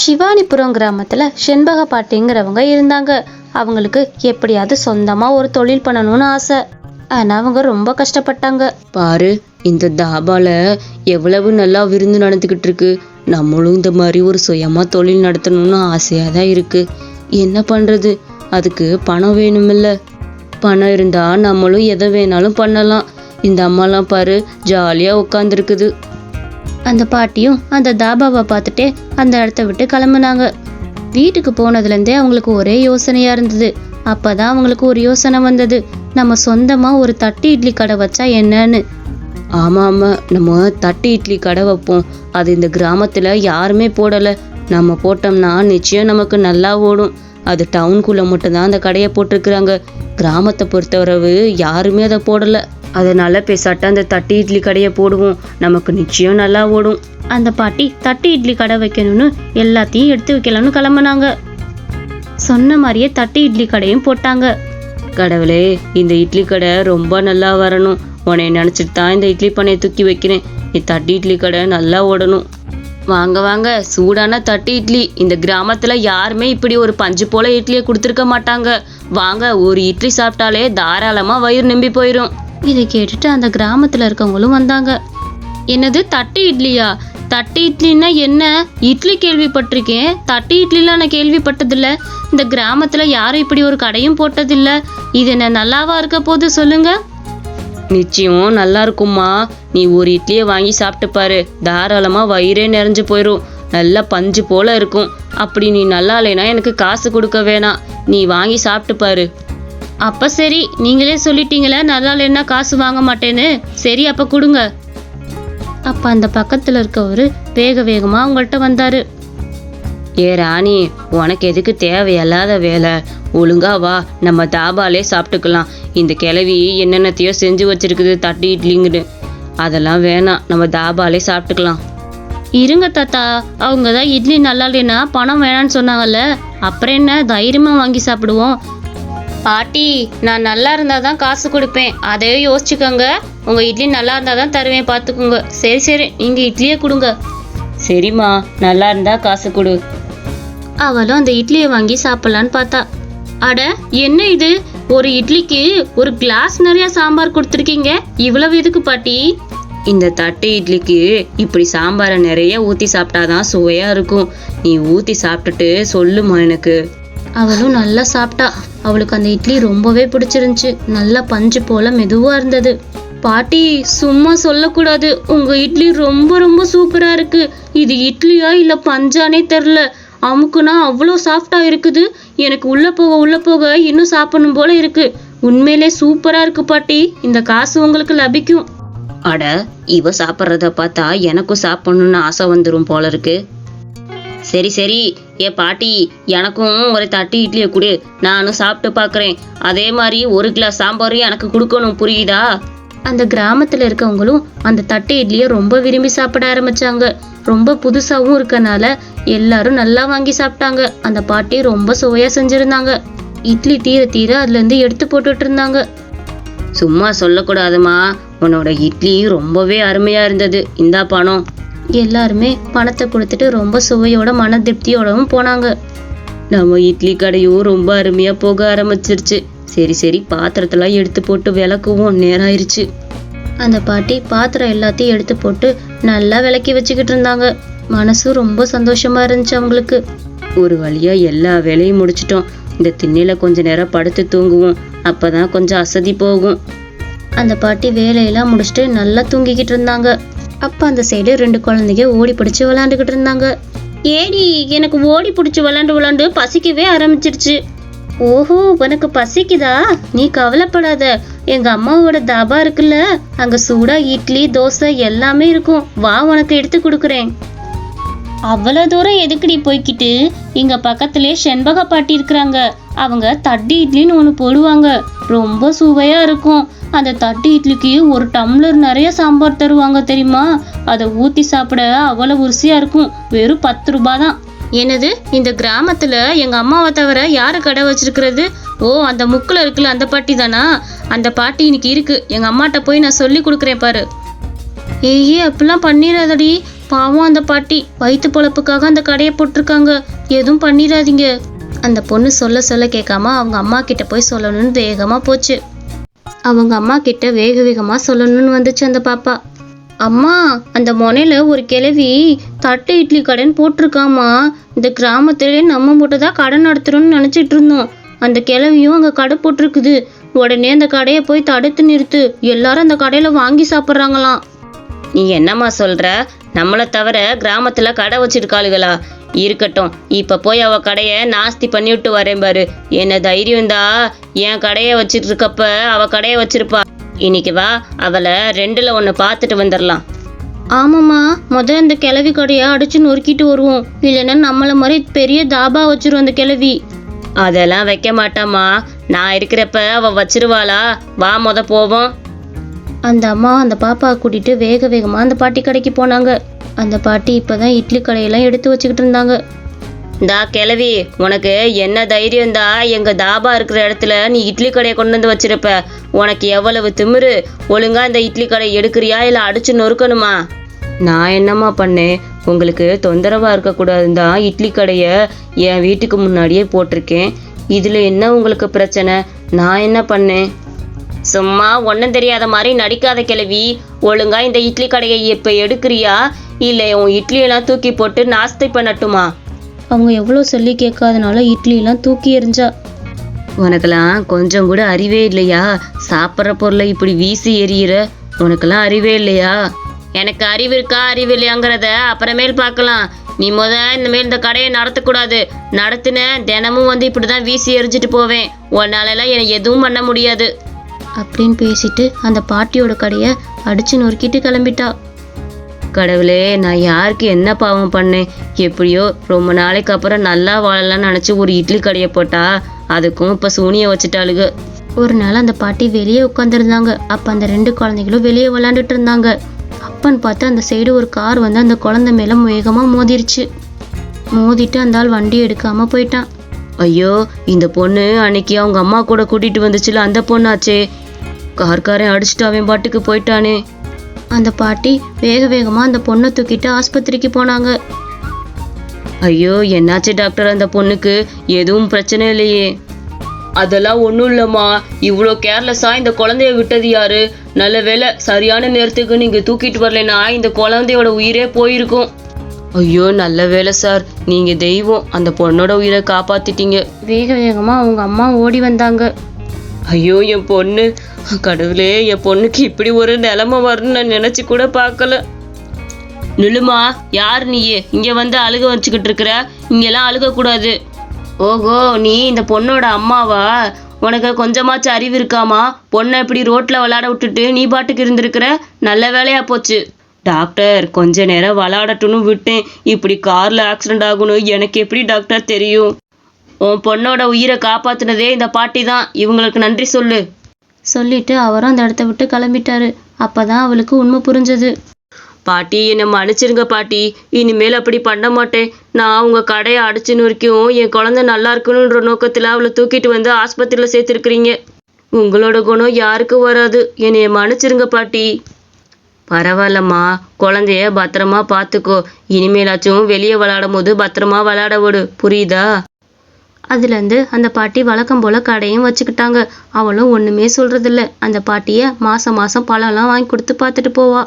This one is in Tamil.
சிவானிபுரம் கிராமத்தில் செண்பக பாட்டிங்கிறவங்க இருந்தாங்க. அவங்களுக்கு எப்படியாவது சொந்தமாக ஒரு தொழில் பண்ணணும்னு ஆசை. ஆனால் அவங்க ரொம்ப கஷ்டப்பட்டாங்க. பாரு இந்த தாபால எவ்வளவு நல்லா விருந்து நடந்துக்கிட்டு இருக்கு. நம்மளும் இந்த மாதிரி ஒரு சுயமா தொழில் நடத்தணும்னு ஆசையாக தான் இருக்கு. என்ன பண்றது? அதுக்கு பணம் வேணுமில்ல. பணம் இருந்தா நம்மளும் எதை வேணாலும் பண்ணலாம். இந்த அம்மாலாம் பாரு ஜாலியாக உட்காந்துருக்குது அந்த பாட்டியும் அந்த தாபாவை பார்த்துட்டே அந்த இடத்த விட்டு கிளம்புனாங்க. வீட்டுக்கு போனதுலேருந்தே அவங்களுக்கு ஒரே யோசனையாக இருந்தது. அப்போ தான் அவங்களுக்கு ஒரு யோசனை வந்தது. நம்ம சொந்தமாக ஒரு தட்டு இட்லி கடை வச்சா என்னன்னு. ஆமாம் ஆமாம் நம்ம தட்டு இட்லி கடை வைப்போம். அது இந்த கிராமத்தில் யாருமே போடலை. நம்ம போட்டோம்னா நிச்சயம் நமக்கு நல்லா ஓடும். அது டவுனுக்குள்ள மட்டும்தான் அந்த கடையை போட்டிருக்கிறாங்க. கிராமத்தை பொறுத்தவரவு யாருமே அதை போடலை. அதனால பேசாட்ட அந்த தட்டு இட்லி கடையை போடுவோம். நமக்கு நிச்சயம் நல்லா ஓடும். அந்த பாட்டி தட்டு இட்லி கடை வைக்கணும்னு எல்லாத்தையும் எடுத்து வைக்கலாம்னு கிளம்புனாங்க. சொன்ன மாதிரியே தட்டு இட்லி கடையும் போட்டாங்க. கடவுளே இந்த இட்லி கடை ரொம்ப நல்லா வரணும். உன்னை நினச்சிட்டு தான் இந்த இட்லி பண்ணையை தூக்கி வைக்கிறேன். நீ தட்டு இட்லி கடை நல்லா ஓடணும். வாங்க வாங்க சூடான தட்டு இட்லி. இந்த கிராமத்துல யாருமே இப்படி ஒரு பஞ்சு போல இட்லியை கொடுத்துருக்க மாட்டாங்க. வாங்க ஒரு இட்லி சாப்பிட்டாலே தாராளமா வயிறு நம்பி போயிடும் இதை கேட்டுட்டு அந்த கிராமத்துல இருக்கவங்களும் வந்தாங்க. என்னது தட்டு இட்லியா? தட்டு இட்லின்னா என்ன? இட்லி கேள்விப்பட்டிருக்கேன். தட்டு இட்லிலாம் நான் கேள்விப்பட்டதில்ல. இந்த கிராமத்துல யாரும் இப்படி ஒரு கடையும் போட்டதில்ல. இது என்ன நல்லாவா இருக்க போது சொல்லுங்க. நிச்சயம் நல்லா இருக்கும்மா. நீ ஒரு இட்லியை வாங்கி சாப்பிட்டு பாரு. தாராளமா வயிறே நிறைஞ்சு போயிடும் நல்லா பஞ்சு போல இருக்கும். அப்படி நீ நல்லா இல்லைன்னா எனக்கு காசு கொடுக்க வேணாம். நீ வாங்கி சாப்பிட்டு பாரு. அப்ப சரி நீங்களே சொல்லிட்டீங்களே நல்லா இல்லைன்னா காசு வாங்க மாட்டேன்னு? சரி அப்ப கொடுங்க. அப்ப அந்த பக்கத்துல இருக்கவரு வேக வேகமா அவங்கள்ட்ட வந்தாரு. ஏ ராணி உனக்கு எதுக்கு தேவையில்லாத வேலை? ஒழுங்கா வா நம்ம தாபாலே சாப்பிட்டுக்கலாம். இந்த கிழவி என்னென்னத்தையோ செஞ்சு வச்சிருக்குது தட்டு இட்லிங்குன்னு. அதெல்லாம் வேணாம் நம்ம தாபாலே சாப்பிட்டுக்கலாம். இருங்க தாத்தா. அவங்க தான் இட்லி நல்லா இல்லைன்னா பணம் வேணான்னு சொன்னாங்கல்ல. அப்புறம் என்ன தைரியமா வாங்கி சாப்பிடுவோம். பாட்டி நான் நல்லா இருந்தால் தான் காசு கொடுப்பேன். அதையே யோசிச்சுக்கோங்க. உங்கள் இட்லி நல்லா இருந்தால் தான் தருவேன் பார்த்துக்கோங்க சரி சரி. நீங்கள் இட்லியே கொடுங்க. சரிம்மா. நல்லா இருந்தா காசு கொடு. அவளும் அந்த இட்லியை வாங்கி சாப்பிடலான்னு பார்த்தா. அட என்ன இது? ஒரு இட்லிக்கு ஒரு கிளாஸ் நிறைய சாம்பார் கொடுத்துருக்கீங்க. இவ்வளவு இதுக்கு பாட்டி? இந்த தட்டு இட்லிக்கு இப்படி சாம்பாரை நிறைய ஊற்றி சாப்பிட்டாதான் சுவையாக இருக்கும். நீ ஊற்றி சாப்பிட்டுட்டு சொல்லுமா எனக்கு. அவளும் நல்லா சாப்பிட்டா. அவளுக்கு அந்த இட்லி ரொம்பவே பிடிச்சிருந்துச்சு. நல்லா பஞ்சு போல மெதுவா இருந்தது. பாட்டி சும்மா சொல்லக்கூடாது. உங்க இட்லி ரொம்ப ரொம்ப சூப்பரா இருக்கு. இது இட்லியா இல்ல பஞ்சானே தெரில. அமுக்குனா அவ்வளோ சாஃப்டா இருக்குது. எனக்கு உள்ள போக உள்ள போக இன்னும் சாப்பிடணும் போல இருக்கு. உண்மையிலே சூப்பரா இருக்கு பாட்டி. இந்த காசு உங்களுக்கு லபிக்கும். அட இவ சாப்பிட்றத பார்த்தா எனக்கும் சாப்பிடணும்னு ஆசை வந்துடும் போல இருக்கு. சரி சரி. ஏ பாட்டி எனக்கும் ஒரு தட்டு இட்லியை கொடு. நானும் சாப்பிட்டு பார்க்குறேன் அதே மாதிரி ஒரு கிளாஸ் சாம்பாரையும் எனக்கு கொடுக்கணும். புரியுதா? அந்த கிராமத்துல இருக்கவங்களும் அந்த தட்டு இட்லியை ரொம்ப விரும்பி சாப்பிட ஆரம்பிச்சாங்க. ரொம்ப புதுசாவும் இருக்கனால எல்லாரும் நல்லா வாங்கி சாப்பிட்டாங்க. அந்த பாட்டி ரொம்ப சுவையா செஞ்சிருந்தாங்க. இட்லி தீர தீர அதுல இருந்து எடுத்து போட்டுட்டு இருந்தாங்க. சும்மா சொல்லக்கூடாதுமா. உன்னோட இட்லி ரொம்பவே அருமையா இருந்தது. இந்தா பணம் எல்லாருமே பணத்தை கொடுத்துட்டு ரொம்ப சுவையோட மன திருப்தியோடவும் போனாங்க. நம்ம இட்லி கடையும் ரொம்ப அருமையா போக ஆரம்பிச்சிருச்சு. சரி சரி பாத்திரத்தெல்லாம் எடுத்து போட்டு விளக்குவோம். நேரம் ஆயிருச்சு. அந்த பாட்டி பாத்திரம் எல்லாத்தையும் எடுத்து போட்டு நல்லா விளக்கி வச்சுக்கிட்டு இருந்தாங்க. மனசு ரொம்ப சந்தோஷமா இருந்துச்சு அவங்களுக்கு. ஒரு வழியா எல்லா வேலையும் முடிச்சிட்டோம். இந்த திண்ணையில கொஞ்ச நேரம் படுத்து தூங்குவோம். அப்பதான் கொஞ்சம் அசதி போகும். அந்த பாட்டி வேலையெல்லாம் முடிச்சுட்டு நல்லா தூங்கிக்கிட்டு இருந்தாங்க. அப்போ அந்த சைடு ரெண்டு குழந்தைங்க ஓடி பிடிச்சி விளாண்டுக்கிட்டு இருந்தாங்க. ஏடி எனக்கு ஓடி பிடிச்சி விளாண்டு விளாண்டு பசிக்கவே ஆரம்பிச்சிருச்சு. ஓஹோ உனக்கு பசிக்குதா? நீ கவலைப்படாத. எங்க அம்மாவோட தாபா இருக்குல்ல அங்க சூடா இட்லி தோசை எல்லாமே இருக்கும். வா உனக்கு எடுத்து கொடுக்குறேன். அவ்வளோ தூரம் எதுக்குடி போய்க்கிட்டு? இங்க பக்கத்துலேயே செண்பக பாட்டி இருக்கிறாங்க. அவங்க தட்டி இட்லின்னு ஒன்று போடுவாங்க. ரொம்ப சுவையாக இருக்கும். அந்த தட்டு இட்லிக்கு ஒரு டம்ளர் நிறைய சாம்பார் தருவாங்க தெரியுமா? அதை ஊற்றி சாப்பிட அவ்வளோ ருசியாக இருக்கும். வெறும் பத்து ரூபா தான். என்னது? இந்த கிராமத்தில் எங்கள் அம்மாவை தவிர யார் கடை வச்சிருக்கிறது? ஓ அந்த முக்கில் இருக்குல்ல அந்த பாட்டி தானா? அந்த பாட்டி இன்னைக்கு இருக்குது எங்கள் அம்மாட்ட போய் நான் சொல்லி கொடுக்குறேன் பாரு. ஏய் அப்படிலாம் பண்ணிடாதடி. பாவம் அந்த பாட்டி. வயிற்று பொழப்புக்காக அந்த கடையை போட்டிருக்காங்க. எதுவும் பண்ணிடாதீங்க. அந்த பொண்ணு சொல்ல சொல்ல கேட்காம அவங்க அம்மா கிட்ட போய் சொல்லணும்னு வேகமாக போச்சு. அவங்க அம்மா கிட்ட வேக வேகமாக சொல்லணும்னு வந்துச்சு அந்த பாப்பா. அம்மா அந்த முனையில ஒரு கிழவி தட்டு இட்லி கடைன்னு போட்டிருக்காமா இந்த கிராமத்திலே நம்ம மட்டும் தான் கடை நடத்துறோம்னு நினச்சிட்டு இருந்தோம். அந்த கிழவியும் அங்கே கடை போட்டிருக்குது. உடனே அந்த கடையை போய் தடுத்து நிறுத்து. எல்லாரும் அந்த கடையில் வாங்கி சாப்பிட்றாங்களாம். நீ என்னம்மா சொல்கிற நம்மளை தவிர கிராமத்தில் கடை வச்சிருக்காளுகளா? இருக்கட்டும். இப்ப போய் அவ கடைய நாஸ்தி பண்ணி விட்டு வரேன் பாரு. என்ன தைரியம் தான் என் கடைய வச்சிட்டு இருக்கப்ப அவ கடைய வச்சிருப்பா. இன்னைக்கு வா அவளை ரெண்டுல ஒன்னு பார்த்துட்டு வந்துடலாம் ஆமாம்மா முதல்ல அந்த கிழவி கடையை அடிச்சு நொறுக்கிட்டு வருவோம். இல்லைன்னா நம்மள மாதிரி பெரிய தாபா வச்சிரும் அந்த கிழவி. அதெல்லாம் வைக்க மாட்டாம்மா. நான் இருக்கிறப்ப அவ வச்சிருவாளா? வா முத போவோம். அந்த அம்மா அந்த பாப்பாவை கூட்டிட்டு வேக வேகமா அந்த பாட்டி கடைக்கு போனாங்க. அந்த பாட்டி இப்போதான் இட்லி கடையெல்லாம் எடுத்து வச்சுக்கிட்டு இருந்தாங்க. இந்தா கிளவி உனக்கு என்ன தைரியம் தா எங்க தாபா இருக்கிற இடத்துல நீ இட்லி கடையை கொண்டு வந்து வச்சிருப்ப. உனக்கு எவ்வளவு திமிரு? ஒழுங்கா இந்த இட்லி கடை எடுக்கிறியா இல்லை அடிச்சு நொறுக்கணுமா? நான் என்னம்மா பண்ணேன்? உங்களுக்கு தொந்தரவா இருக்கக்கூடாதுன்னு தான் இட்லி கடையை என் வீட்டுக்கு முன்னாடியே போட்டிருக்கேன். இதுல என்ன உங்களுக்கு பிரச்சனை? நான் என்ன பண்ணேன்? சும்மா ஒன்றும் தெரியாத மாதிரி நடிக்காத கிழவி. ஒழுங்கா இந்த இட்லி கடையை இப்போ எடுக்கிறியா? இல்லை உன் இட்லியெல்லாம் தூக்கி போட்டு நாஸ்தி பண்ணட்டுமா? அவங்க எவ்வளோ சொல்லி கேட்காதனால இட்லியெல்லாம் தூக்கி எறிஞ்சா. உனக்கெல்லாம் கொஞ்சம் கூட அறிவே இல்லையா? சாப்பிட்ற பொருளை இப்படி வீசி எறிகிற உனக்கெல்லாம் அறிவே இல்லையா? எனக்கு அறிவு இருக்கா? அறிவு இல்லையாங்கிறத அப்புறமேல் பார்க்கலாம். நீ முத இனிமேல் இந்த கடையை நடத்தக்கூடாது. நடத்தின தினமும் வந்து இப்படி தான் வீசி எறிஞ்சிட்டு போவேன். உன்னாலலாம் என்னை எதுவும் பண்ண முடியாது. அப்படின்னு பேசிட்டு அந்த பாட்டியோட கடையை அடிச்சு நொறுக்கிட்டு கிளம்பிட்டா. கடவுளே நான் யாருக்கு என்ன பாவம் பண்ணேன்? எப்படியோ ரொம்ப நாளைக்கு அப்புறம் நல்லா வாழலாம்னு நினச்சி ஒரு இட்லி கடையை போட்டா அதுக்கும் இப்போ சூனியை வச்சுட்டாளுக. ஒரு நாள் அந்த பாட்டி வெளியே உட்காந்துருந்தாங்க அப்போ அந்த ரெண்டு குழந்தைகளும் வெளியே விளாண்டுட்டு இருந்தாங்க. அப்பன்னு பார்த்து அந்த சைடு ஒரு கார் வந்து அந்த குழந்தை மேலே வேகமாக மோதிருச்சு. மோதிட்டு அந்த ஆள் வண்டி எடுக்காமல் போயிட்டான். ஐயோ இந்த பொண்ணு அன்னைக்கு அவங்க அம்மா கூட கூட்டிட்டு வந்துச்சுல அந்த பொண்ணாச்சே. கார்காரன் அடிச்சுட்டு அவன் பாட்டுக்கு போயிட்டானே. அந்த பாட்டி வேக வேகமாக அந்த பொண்ணை தூக்கிட்டு ஆஸ்பத்திரிக்கு போனாங்க. ஐயோ என்னாச்சு டாக்டர் அந்த பொண்ணுக்கு? எதுவும் பிரச்சனை இல்லையே. அதெல்லாம் ஒன்றும் இல்லைம்மா. இவ்வளோ கேர்லெஸ்ஸாக இந்த குழந்தைய விட்டது யாரு? நல்ல வேளை சரியான நேரத்துக்கு நீங்கள் தூக்கிட்டு வரலைன்னா இந்த குழந்தையோட உயிரே போயிருக்கும். ஐயோ நல்ல வேளை சார். நீங்கள் தெய்வம். அந்த பொண்ணோட உயிரை காப்பாத்திட்டீங்க. வேக வேகமாக அவங்க அம்மா ஓடி வந்தாங்க. ஐயோ என் பொண்ணு. கடவுளே என் பொண்ணுக்கு இப்படி ஒரு நிலைமை வரும்னு நான் நினைச்சு கூட பார்க்கல. நிலுமா யார் நீயே? இங்க வந்து அழுக வச்சுக்கிட்டு இருக்கிற? இங்கெல்லாம் அழுகக்கூடாது. ஓஹோ நீ இந்த பொண்ணோட அம்மாவா? உனக்கு கொஞ்சமாச்சும் அறிவு இருக்காமா? பொண்ணை இப்படி ரோட்ல விளையாட விட்டுட்டு நீ பாட்டுக்கு இருந்திருக்கிற? நல்ல வேலையா போச்சு. டாக்டர் கொஞ்ச நேரம் விளையாடட்டும்னு விட்டேன். இப்படி கார்ல ஆக்சிடென்ட் ஆகணும் எனக்கு எப்படி டாக்டர் தெரியும்? உன் பொண்ணோட உயிரை காப்பாத்தினதே இந்த பாட்டி தான் இவங்களுக்கு நன்றி சொல்லு. சொல்லிட்டு அவரும் அந்த இடத்த விட்டு கிளம்பிட்டாரு. அப்பதான் அவளுக்கு உண்மை புரிஞ்சது. பாட்டி என்னை மன்னிச்சிருங்க பாட்டி. இனிமேல் அப்படி பண்ண மாட்டேன். நான் உங்க கடையை அடிச்சு நொறுக்கியும் என் குழந்தை நல்லா இருக்கணுன்ற நோக்கத்துல அவளை தூக்கிட்டு வந்து ஆஸ்பத்திரியில சேர்த்துருக்குறீங்க. உங்களோட குணம் யாருக்கும் வராது. என்னைய மன்னிச்சிருங்க பாட்டி. பரவாயில்லம்மா. குழந்தைய பத்திரமா பார்த்துக்கோ இனிமேலாச்சும் வெளியே விளையாடும் போது பத்திரமா விளையாட விடு. புரியுதா? அதுலேருந்து அந்த பாட்டி வழக்கம் போல் கடையும் வச்சுக்கிட்டாங்க. அவளும் ஒன்றுமே சொல்கிறதில்ல அந்த பாட்டியை மாதம் மாதம் பழம்லாம் வாங்கி கொடுத்து பார்த்துட்டு போவா.